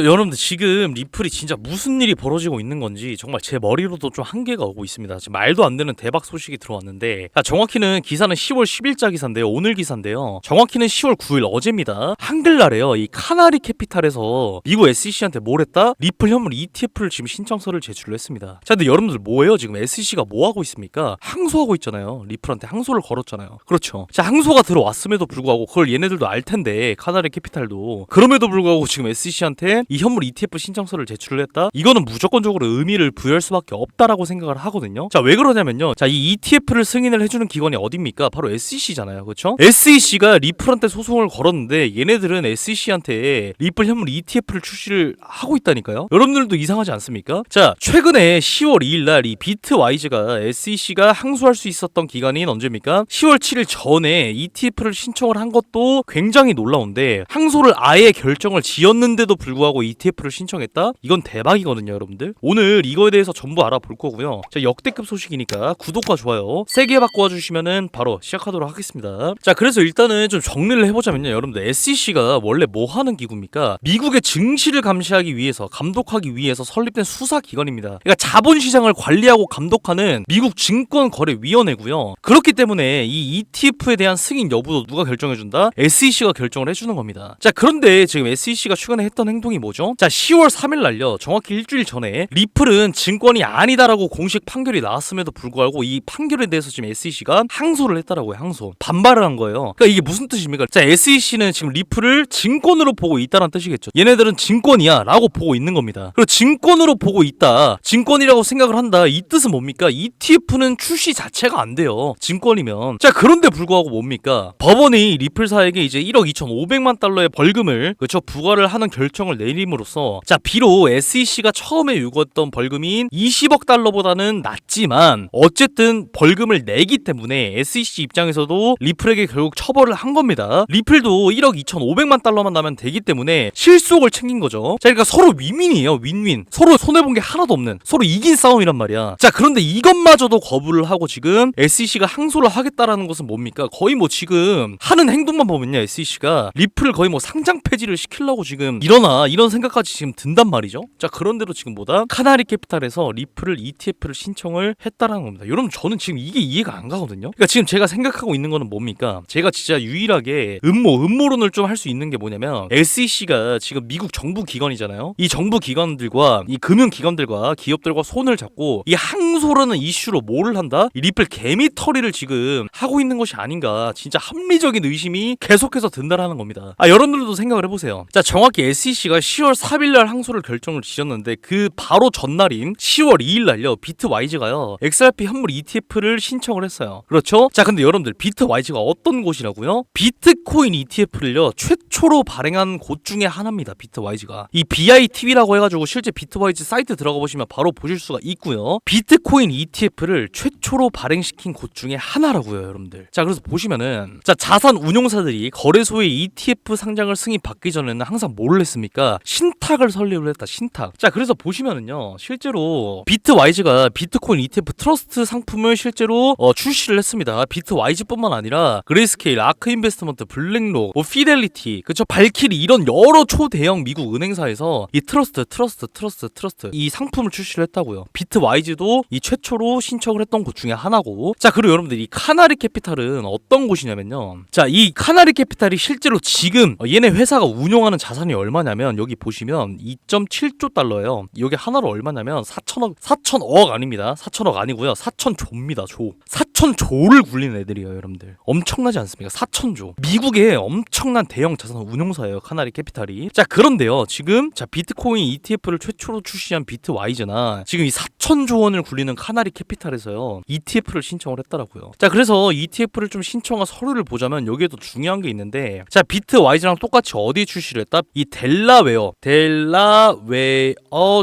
여러분들 지금 리플이 진짜 무슨 일이 벌어지고 있는 건지 정말 제 머리로도 좀 한계가 오고 있습니다. 지금 말도 안 되는 대박 소식이 들어왔는데 자, 정확히는 기사는 10월 10일자 기사인데요. 오늘 기사인데요. 정확히는 10월 9일 어제입니다. 한글날에요. 이 카나리 캐피탈에서 미국 SEC한테 뭘 했다? 리플 현물 ETF를 지금 신청서를 제출을 했습니다. 자, 근데 여러분들 뭐예요? 지금 SEC가 뭐 하고 있습니까? 항소하고 있잖아요. 리플한테 항소를 걸었잖아요. 그렇죠. 자, 항소가 들어왔음에도 불구하고 그걸 얘네들도 알 텐데 카나리 캐피탈도 그럼에도 불구하고 지금 SEC한테 이 현물 ETF 신청서를 제출을 했다. 이거는 무조건적으로 의미를 부여할 수밖에 없다라고 생각을 하거든요. 자, 왜 그러냐면요. 자, 이 ETF를 승인을 해주는 기관이 어딥니까? 바로 SEC잖아요. 그렇죠? SEC가 리플한테 소송을 걸었는데 얘네들은 SEC한테 리플 현물 ETF를 출시를 하고 있다니까요. 여러분들도 이상하지 않습니까? 자, 최근에 10월 2일 날 이 비트와이즈가 SEC가 항소할 수 있었던 기간인 언제입니까? 10월 7일 전에 ETF를 신청을 한 것도 굉장히 놀라운데 항소를 아예 결정을 지었는데도 불구하고 ETF를 신청했다? 이건 대박이거든요, 여러분들. 오늘 이거에 대해서 전부 알아볼 거고요. 자, 역대급 소식이니까 구독과 좋아요 세게 바꿔 주시면은 바로 시작하도록 하겠습니다. 자, 그래서 일단은 좀 정리를 해 보자면요, 여러분들 SEC가 원래 뭐 하는 기구입니까? 미국의 증시를 감시하기 위해서 감독하기 위해서 설립된 수사 기관입니다. 그러니까 자본 시장을 관리하고 감독하는 미국 증권 거래 위원회고요. 그렇기 때문에 이 ETF에 대한 승인 여부도 누가 결정해 준다? SEC가 결정을 해 주는 겁니다. 자, 그런데 지금 SEC가 최근에 했던 행동이 뭐 죠? 자, 10월 3일 날요. 정확히 일주일 전에 리플은 증권이 아니다라고 공식 판결이 나왔음에도 불구하고 이 판결에 대해서 지금 SEC가 항소를 했다라고요. 항소. 반발을 한 거예요. 그러니까 이게 무슨 뜻입니까? 자, SEC는 지금 리플을 증권으로 보고 있다는 뜻이겠죠. 얘네들은 증권이야라고 보고 있는 겁니다. 그리고 증권으로 보고 있다. 증권이라고 생각을 한다. 이 뜻은 뭡니까? ETF는 출시 자체가 안 돼요. 증권이면. 자, 그런데 불구하고 뭡니까? 법원이 리플사에게 이제 1억 2,500만 달러의 벌금을 그렇죠 부과를 하는 결정을 내 림으로써 자, 비록 SEC가 처음에 요구했던 벌금인 20억 달러보다는 낮지만 어쨌든 벌금을 내기 때문에 SEC 입장에서도 리플에게 결국 처벌을 한 겁니다. 리플도 1억 2,500만 달러만 나면 되기 때문에 실속을 챙긴 거죠. 자, 그러니까 서로 윈윈이에요. 윈윈. 서로 손해 본 게 하나도 없는 서로 이긴 싸움이란 말이야. 자, 그런데 이것마저도 거부를 하고 지금 SEC가 항소를 하겠다라는 것은 뭡니까? 거의 뭐 지금 하는 행동만 보면요, SEC가 리플 거의 뭐 상장 폐지를 시키려고 지금 일어나 이런 생각까지 지금 든단 말이죠. 자, 그런데도 지금 뭐다? 카나리 캐피탈에서 리플을 ETF를 신청을 했다라는 겁니다. 여러분 저는 지금 이게 이해가 안 가거든요. 그러니까 지금 제가 생각하고 있는 거는 뭡니까? 제가 진짜 유일하게 음모 음모론을 좀 할 수 있는 게 뭐냐면 SEC가 지금 미국 정부 기관이잖아요. 이 정부 기관들과 이 금융 기관들과 기업들과 손을 잡고 이 항소라는 이슈로 뭐를 한다? 이 리플 개미 털이를 지금 하고 있는 것이 아닌가? 진짜 합리적인 의심이 계속해서 든다라는 겁니다. 아 여러분들도 생각을 해보세요. 자 정확히 SEC가 10월 4일 날 항소를 결정을 지었는데 그 바로 전날인 10월 2일 날요 비트와이즈가요 XRP 현물 ETF를 신청을 했어요. 그렇죠? 자 근데 여러분들 비트와이즈가 어떤 곳이라고요? 비트코인 ETF를요 최초로 발행한 곳 중에 하나입니다. 비트와이즈가 이 BITV라고 해 가지고 실제 비트와이즈 사이트 들어가 보시면 바로 보실 수가 있고요. 비트코인 ETF를 최초로 발행시킨 곳 중에 하나라고요, 여러분들. 자 그래서 보시면은 자 자산 운용사들이 거래소에 ETF 상장을 승인 받기 전에는 항상 뭘 했습니까? 신탁을 설립을 했다. 신탁. 자 그래서 보시면은요 실제로 비트와이즈가 비트코인 ETF 트러스트 상품을 실제로 어, 출시를 했습니다. 비트와이즈뿐만 아니라 그레이스케일, 아크 인베스트먼트, 블랙록, 뭐 피델리티, 그쵸 발키리 이런 여러 초대형 미국 은행사에서 이 트러스트, 트러스트, 트러스트, 트러스트 이 상품을 출시를 했다고요. 비트와이즈도 이 최초로 신청을 했던 곳 중에 하나고. 자 그리고 여러분들 이 카나리 캐피탈은 어떤 곳이냐면요. 자 이 카나리 캐피탈이 실제로 지금 어, 얘네 회사가 운용하는 자산이 얼마냐면 여기 보시면 2.7조 달러예요. 여기 하나로 얼마냐면 4천억 4천억 아닙니다. 4천억 아니고요. 4천조입니다. 조. 4천조를 굴리는 애들이에요, 여러분들. 엄청나지 않습니까? 4천조. 미국의 엄청난 대형 자산 운용사예요. 카나리 캐피탈이. 자, 그런데요. 지금 자, 비트코인 ETF를 최초로 출시한 비트와이즈나 지금 이 4천조 원을 굴리는 카나리 캐피탈에서요. ETF를 신청을 했더라고요. 자, 그래서 ETF를 좀 신청한 서류를 보자면 여기에도 중요한 게 있는데 자, 비트와이즈랑 똑같이 어디에 출시를 했다? 이 델라웨어. 델라웨어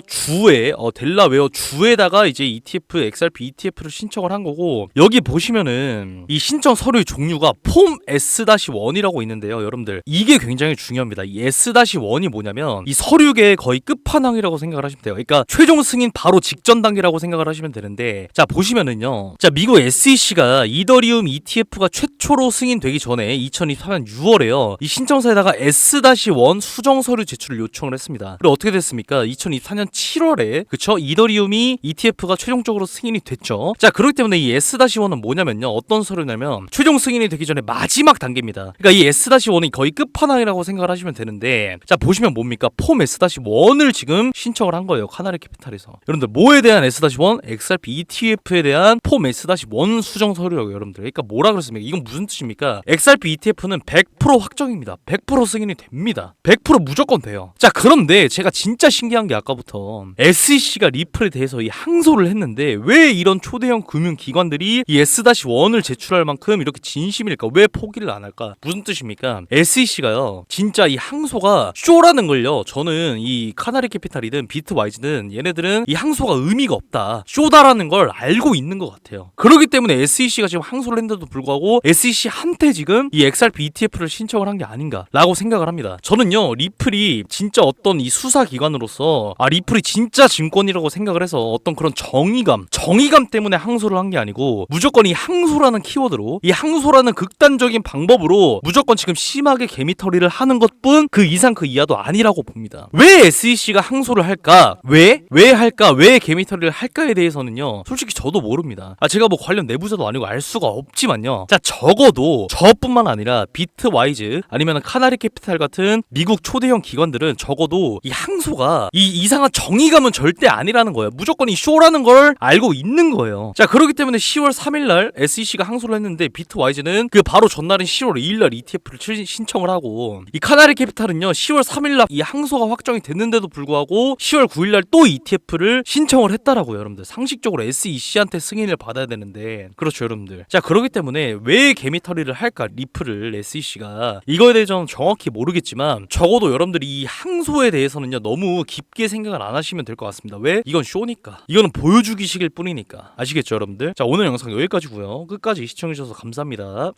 주에 어 델라웨어 주에다가 이제 ETF XRP ETF를 신청을 한 거고 여기 보시면은 이 신청 서류 종류가 폼 S-1이라고 있는데요, 여러분들. 이게 굉장히 중요합니다. 이 S-1이 뭐냐면 이 서류계의 거의 끝판왕이라고 생각을 하시면 돼요. 그러니까 최종 승인 바로 직전 단계라고 생각을 하시면 되는데 자, 보시면은요. 자, 미국 SEC가 이더리움 ETF가 최초로 승인되기 전에 2024년 6월에요. 이 신청서에다가 S-1 수정 서류 제출을 요청을 했습니다. 그리고 어떻게 됐습니까? 2024년 7월에 그쵸? 이더리움이 ETF가 최종적으로 승인이 됐죠. 자, 그렇기 때문에 이 S-1은 뭐냐면요. 어떤 서류냐면 최종 승인이 되기 전에 마지막 단계입니다. 그러니까 이 S-1이 거의 끝판왕이라고 생각을 하시면 되는데 자, 보시면 뭡니까? 폼 S-1을 지금 신청을 한 거예요. 카나리 캐피탈에서. 여러분들 뭐에 대한 S-1? XRP ETF에 대한 폼 S-1 수정 서류라고 여러분들. 그러니까 뭐라 그랬습니까? 이건 무슨 뜻입니까? XRP ETF는 100% 확정입니다. 100% 승인이 됩니다. 100% 무조건 돼요. 자, 그런데 제가 진짜 신기한 게 아까부터 SEC가 리플에 대해서 이 항소를 했는데 왜 이런 초대형 금융 기관들이 이 S-1을 제출할 만큼 이렇게 진심일까? 왜 포기를 안 할까? 무슨 뜻입니까? SEC가요. 진짜 이 항소가 쇼라는 걸요. 저는 이 카나리 캐피탈이든 비트와이즈든 얘네들은 이 항소가 의미가 없다. 쇼다라는 걸 알고 있는 것 같아요. 그렇기 때문에 SEC가 지금 항소를 했는데도 불구하고 SEC한테 지금 이 XRP ETF를 신청을 한 게 아닌가라고 생각을 합니다. 저는요 리플이 진짜 어떤 이 수사 기관으로서 아 리플이 진짜 증권이라고 생각을 해서 어떤 그런 정의감, 정의감 때문에 항소를 한 게 아니고 무조건 이 항소라는 키워드로 이 항소라는 극단적인 방법으로 무조건 지금 심하게 개미털이를 하는 것뿐 그 이상 그 이하도 아니라고 봅니다. 왜 SEC가 항소를 할까? 왜? 왜 할까? 왜 개미털이를 할까에 대해서는요. 솔직히 저도 모릅니다. 아 제가 뭐 관련 내부자도 아니고 알 수가 없지만요. 자 적어도 저뿐만 아니라 비트와이즈 아니면 카나리 캐피탈 같은 미국 초대형 기관들은 적어도 이 항소가 이 이상한 정의감은 절대 아니라는 거예요. 무조건 이 쇼라는 걸 알고 있는 거예요. 자 그렇기 때문에 10월 3일 날 SEC가 항소를 했는데 비트와이즈는 그 바로 전날인 10월 2일 날 ETF를 신청을 하고 이 카나리 캐피탈은요 10월 3일 날 이 항소가 확정이 됐는데도 불구하고 10월 9일 날 또 ETF를 신청을 했다라고요, 여러분들. 상식적으로 SEC한테 승인을 받아야 되는데 그렇죠, 여러분들. 자 그렇기 때문에 왜 개미털이를 할까 리플을 SEC가 이거에 대해 저는 정확히 모르겠지만 적어도 여러분들이 이 항소에 대해서는요 너무 깊게 생각을 안 하시면 될 것 같습니다. 왜? 이건 쇼니까. 이거는 보여주기식일 뿐이니까. 아시겠죠, 여러분들? 자 오늘 영상 여기까지고요. 끝까지 시청해주셔서 감사합니다.